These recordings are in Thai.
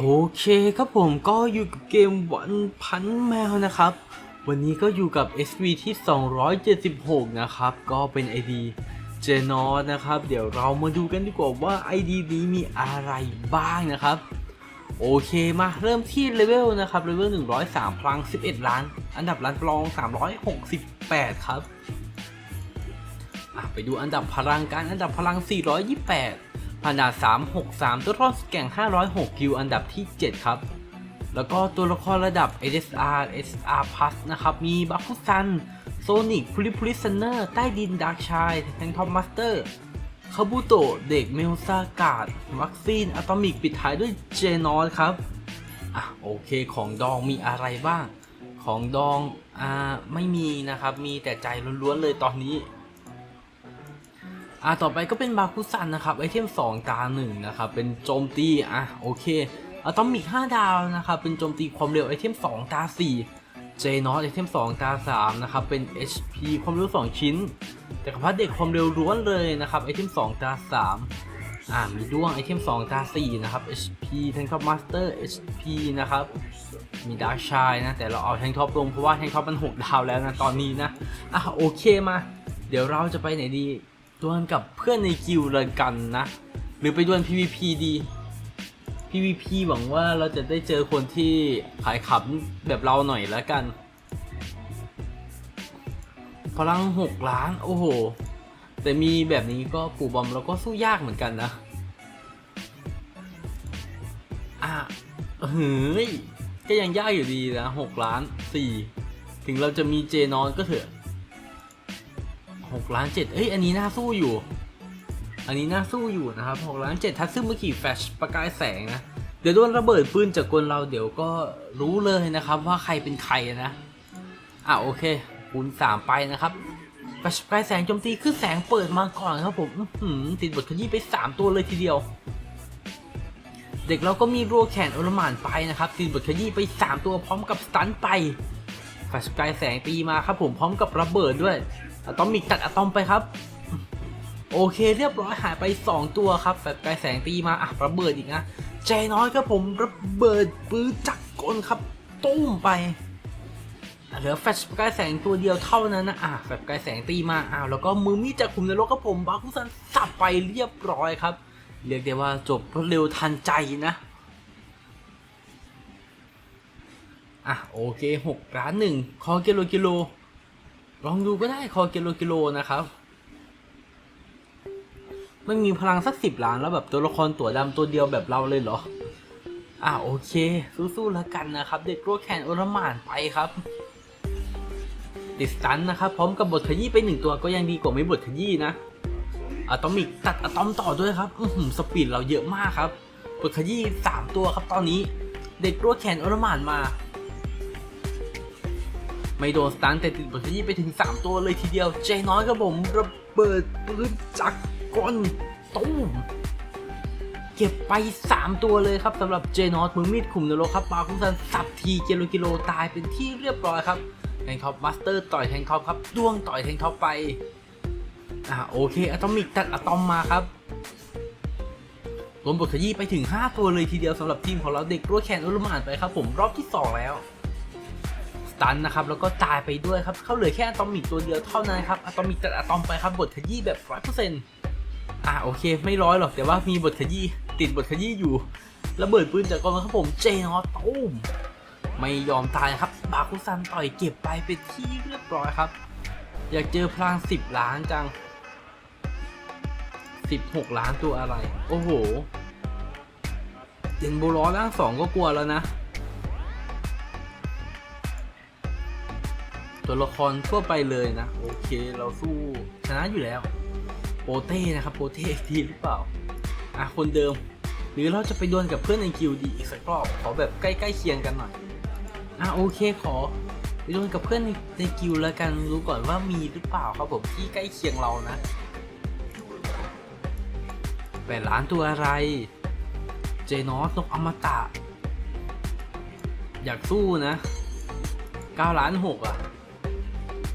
โอเคครับผมก็อยู่กับเกมวันพันแมวนะครับ วันนี้ก็อยู่กับ SV ที่ 276 นะครับ ก็เป็น ID เจนอนะครับ เดี๋ยวเรามาดูกันดีกว่าว่า ID นี้มีอะไรบ้างนะครับ โอเคมาเริ่มที่เลเวลนะครับเลเวล 103 พลัง 11 ล้าน อันดับล้านรอง 368 ครับไปดูอันดับพลังการอันดับพลัง 428 อันดับ 363 ตัวรอดแก่ง 506 คิว อันดับที่ 7 ครับ แล้วก็ตัวละครระดับ SSR SR Plus นะครับ มีบัฟฟุซัน โซนิกพลิพลิซันเนอร์ ใต้ดินดาร์กชายแทงทอมมาสเตอร์คาบุโตะเด็กเมลซากาดวัคซีนอะตอมิกปิดท้ายด้วยเจนอสครับ อะ โอเคของดองมีอะไรบ้าง ของดอง อ่า ไม่มีนะครับ มีแต่ใจล้วนๆเลยตอนนี้ อ่าต่อไปก็เป็นบาคุซันนะครับไอเทม2ตา1นะครับเป็นโจมตีอะโอเคอะตอมิก5ดาวนะครับเป็นโจมตีความเร็วไอเทม2ตา4เจนอสไอเทม2ตา3นะครับเป็น HP ความเร็ว 2 ชิ้นจักรพรรดิเด็กความเร็วล้วนเลยนะครับไอเทม2ตา3อ่ามีด้วงไอเทม2ตา4นะครับ HP แทงท็อปมาสเตอร์ HP นะครับมีดาร์ชายนะแต่เราเอาแทงท็อปลงเพราะว่าแทงท็อปมัน6ดาวแล้วนะตอนนี้นะอะโอเคมา เดี๋ยวเราจะไปไหนดี ดวลกับเพื่อนในกิลด์เลยกันนะ หรือไปดวล PVP ดี PVP หวังว่าเราจะได้เจอคนที่ขายขำแบบเราหน่อยแล้วกัน พลัง 6 ล้าน โอ้โห แต่มีแบบนี้ก็ปู่บอมเราก็สู้ยากเหมือนกันนะ อะเฮ้ย ก็ยังยากอยู่ดีนะ 6 ล้าน 4 ถึงเราจะมีเจนอนก็เถอะ 6ล้าน7เอ้ย อันนี้น่าสู้อยู่ อันนี้น่าสู้อยู่นะครับ6ล้าน7ทัดซึ่งเมื่อกี้แฟชประกายแสงนะ เดี๋ยวโดนระเบิดปืนจากกลเราเดี๋ยวก็รู้เลยนะครับว่าใครเป็นใครนะ อะโอเคคูณ3ไปนะครับแฟชประกายแสงโจมตีคือแสงเปิดมาก่อนครับผมอื้อหือติดบทขยี้ไป3ตัวเลยทีเดียว เด็กเราก็มีรัวแขนอลมานไปนะครับติดบทขยี้ไป3ตัวพร้อมกับสตันไปแฟชประกายแสงตีมาครับผมพร้อมกับระเบิดด้วย อะตอมิกตัดอะตอมไปครับ โอเคเรียบร้อยหายไป 2 ตัวครับแฟลชประกายแสงตีมาอะระเบิดอีกนะใจน้อยครับผมระเบิดปืนจักกลครับตุ้มไปเหลือแฟลชประกายแสงตัวเดียวเท่านั้นนะอะแฟลชประกายแสงตีมาอ้าวแล้วก็มือมีดจากขุมนรกครับผมบาคุซันสับไปเรียบร้อยครับ เรียกได้ว่าจบรวดเร็วทันใจนะอะโอเคหกล้านหนึ่งคอกิโลกิโล ลองดูก็ได้คอกิโลกิโลนะครับ ไม่มีพลังสักสิบล้านแล้วแบบตัวละครตัวดำตัวเดียวแบบเราเลยเหรอ อะโอเค สู้ๆแล้วกันนะครับ เด็กโรแคนโอรมานไปครับติดสตันนะครับพร้อมกับบทขยี้ไปหนึ่งตัวก็ยังดีกว่าไม่บทขยี้นะอะตอมิกตัดอะตอมต่อด้วยครับอือหือสปีดเราเยอะมากครับบทขยี้สามตัวครับตอนนี้ เด็กโรแคนโอรมานมา ไม่โดนสตันแต่ติดบทขยี้ไปถึง 3 ตัวเลยทีเดียวเจน้อยครับผมระเบิดปืนจักรกลตุ้มเก็บไป 3 ตัวเลยครับสำหรับเจนอสมือมีดขุมนรกครับปาคุซันสับทีเกโลกิโลตายเป็นที่เรียบร้อยครับแทงท็อปมาสเตอร์ต่อยแทงท็อปครับด้วงต่อยแทงท็อปไปอ่าโอเคอะตอมิกตัดอะตอมมาครับรวมบทขยี้ไปถึง 5 ตัวเลยทีเดียวสำหรับทีมของเราเด็กรัวแคนอุลมานไปครับผมรอบที่ 2 แล้ว ตันนะครับแล้วก็ตายไปด้วยครับเขาเหลือแค่อะตอมิกตัวเดียวเท่านั้นครับอะตอมิกตัดอะตอมไปครับบทขยี้แบบร้อยเปอร์เซ็นต์อะโอเคไม่ร้อยหรอกแต่ว่ามีบทขยี้ติดบทขยี้อยู่ระเบิดปืนจากกองครับผมเจนอตตุ้มไม่ยอมตายครับบาคุซันต่อยเก็บไปเป็นที่เรียบร้อยครับ อยากเจอพลางสิบล้านจังสิบหกล้านตัวอะไร โอ้โหเจนโบล้อร่างสองก็กลัวแล้วนะ ตัวละครทั่วไปเลยนะ โอเคเราสู้ชนะอยู่แล้ว โปเต้นะครับโปเต้ทีหรือเปล่าอะคนเดิม หรือเราจะไปดวลกับเพื่อนในกิลดีอีกสักรอบขอแบบใกล้ๆเคียงกันหน่อยอะโอเคขอไปดวลกับเพื่อนในในกิลแล้วกันรู้ก่อนว่ามีหรือเปล่าครับผมที่ใกล้เคียงเรานะแปดล้านตัวอะไร เจนอสนกอมตะ อยากสู้นะเก้าล้านหกอะ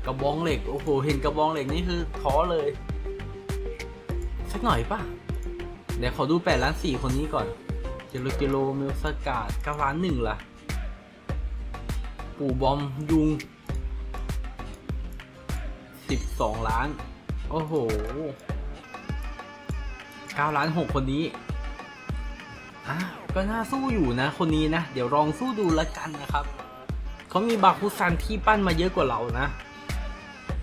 กระบองเหล็ก โอ้โห เห็นกระบองเหล็กนี่คือท้อเลย สักหน่อยป่ะ เดี๋ยวขอดูแปดล้านสี่คนนี้ก่อน เจโรจิโรเมลสกาดเก้าล้านหนึ่งล่ะ ปู่บอมยุงสิบสองล้าน โอ้โหเก้าล้านหกคนนี้อะก็น่าสู้อยู่นะ คนนี้นะ เดี๋ยวลองสู้ดูละกันนะครับ เขามีบาคุซันที่ปั้นมาเยอะกว่าเรานะ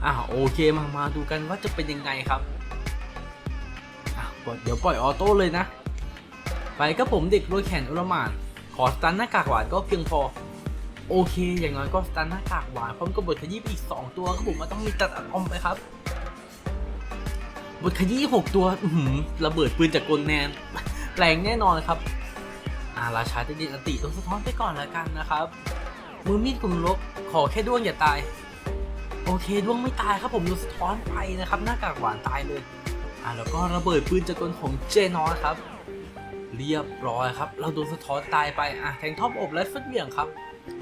อะโอเคมามาดูกันว่าจะเป็นยังไงครับอะกดเดี๋ยวปล่อยออโต้เลยนะ ไปก็ผมเด็กรวยแขนอุลหมานขอสตันหน้ากากหวานก็เพียงพอ โอเค อย่างน้อยก็สตันหน้ากากหวานพร้อมกับบทขยี้ไปอีก 2 ตัวครับผมมันต้องมีตัดอัดอมไปครับบทขยี้6ตัวอื้อหือระเบิดปืนจากกลแนนแรงแน่นอนครับอ่าราชาจะดินอติต้องสะท้อนไปก่อนแล้วกันนะครับ มือมีดกลุ่มลบขอแค่ด้วงอย่าตาย โอเคด้วงไม่ตายครับผมโดนสะท้อนไปนะครับหน้ากากหวานตายเลยอ่าแล้วก็ระเบิดปืนจากกลของเจนอสครับ เรียบร้อยครับ เราโดนสะท้อนตายไปอะแทงท็อปอบและฟัดเหวี่ยงครับ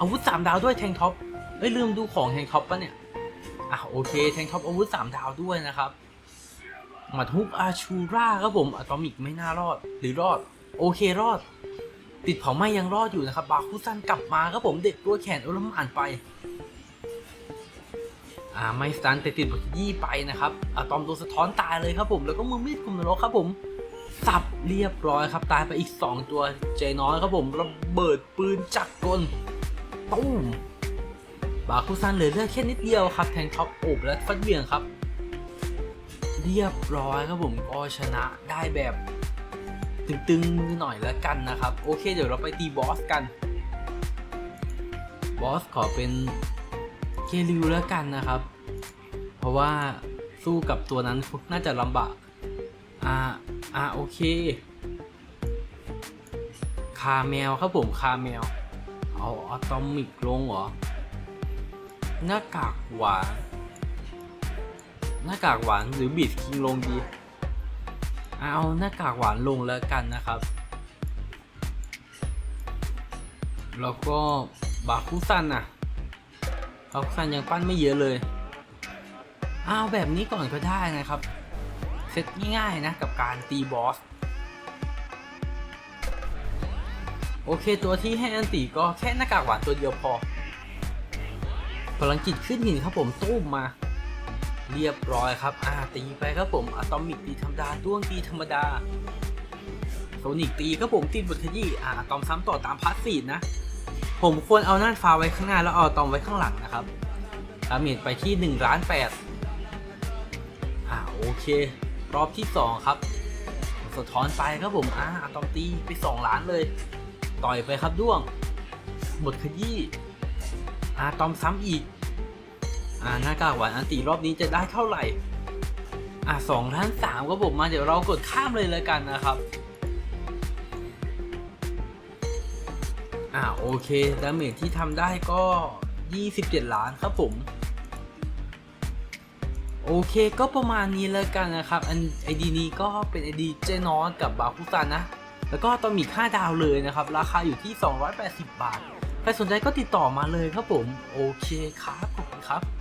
อาวุธสามดาวด้วยแทงท็อปเอ้ยลืมดูของแทงท็อปปะเนี่ยอะโอเคแทงท็อปอาวุธสามดาวด้วยนะครับหมัดฮุกอาชูราครับผมอะตอมิกไม่น่ารอดหรือรอดโอเครอด ติดเผาไหม้ยังรอดอยู่นะครับบาคุซันกลับมาครับผมเด็กตัวแขนอุลมานไป อ่าไม่สตันแต่ติดบทยี่ไปนะครับอะตอมโดนสะท้อนตายเลยครับผมแล้วก็มือมีดกุมนรกครับผมสับเรียบร้อยครับตายไปอีก 2 ตัวเจน้อยครับผมระเบิดปืนจักรกลตุ้มบาคุซันเหลือเลือดแค่นิดเดียวครับแทงท็อปโอบและฟัดเบี่ยงครับ เรียบร้อยครับผมก็ชนะได้แบบตึงๆหน่อยแล้วกันนะครับ โอเคเดี๋ยวเราไปตีบอสกันบอสขอเป็น เคริวแล้วกันนะครับ เพราะว่าสู้กับตัวนั้นน่าจะลำบาก อ่า อ่าโอเค คาแมวครับผมคาแมว เอาอะตอมิกลงเหรอ หน้ากากหวาน หน้ากากหวานหรือบีดคิงลงดี เอาหน้ากากหวานลงแล้วกันนะครับแล้วก็บาคุซันน่ะ บาคุซันยังปั้นไม่เยอะเลยเอาแบบนี้ก่อนก็ได้นะครับ เซตง่ายๆนะกับการตีบอส โอเคตัวที่ให้อันตีก็แค่หน้ากากหวานตัวเดียวพอพลังจิตขึ้นหินครับผมตุ้มมา เรียบร้อยครับอ่าตีไปครับผมอะตอมิกตีธรรมดาด้วงตีธรรมดาโซนิกตีครับผมตีบทขยี้อ่าอะตอมซ้ำต่อตามพาสซีฟนะ ผมควรเอาน่านฟ้าไว้ข้างหน้าแล้วเอาตอมไว้ข้างหลังนะครับดาเมจไปที่1ล้าน8อ่าโอเค รอบที่ 2 ครับ สะท้อนไปครับผมอ่าตอมตีไป 2 ล้านเลย ต่อยไปครับด้วง หมดขยี้อาตอมซ้ำอีกอ่าหน้ากากหวานอันตีรอบนี้จะได้เท่าไหร่ อ่าสองล้านสามครับผมมาเดี๋ยวเรากดข้ามเลยแล้วกันนะครับ อ่าโอเคดาเมจที่ทำได้ก็ 27 ล้านครับผม โอเคก็ประมาณนี้แล้วกันนะครับ อันไอดีนี้ก็เป็นไอดีเจนอสกับบาคุซันนะ แล้วก็ตอมีค่าดาวเลยนะครับ ราคาอยู่ที่ 280 บาท ใครสนใจก็ติดต่อมาเลยครับผม โอเคครับ ขอบคุณครับ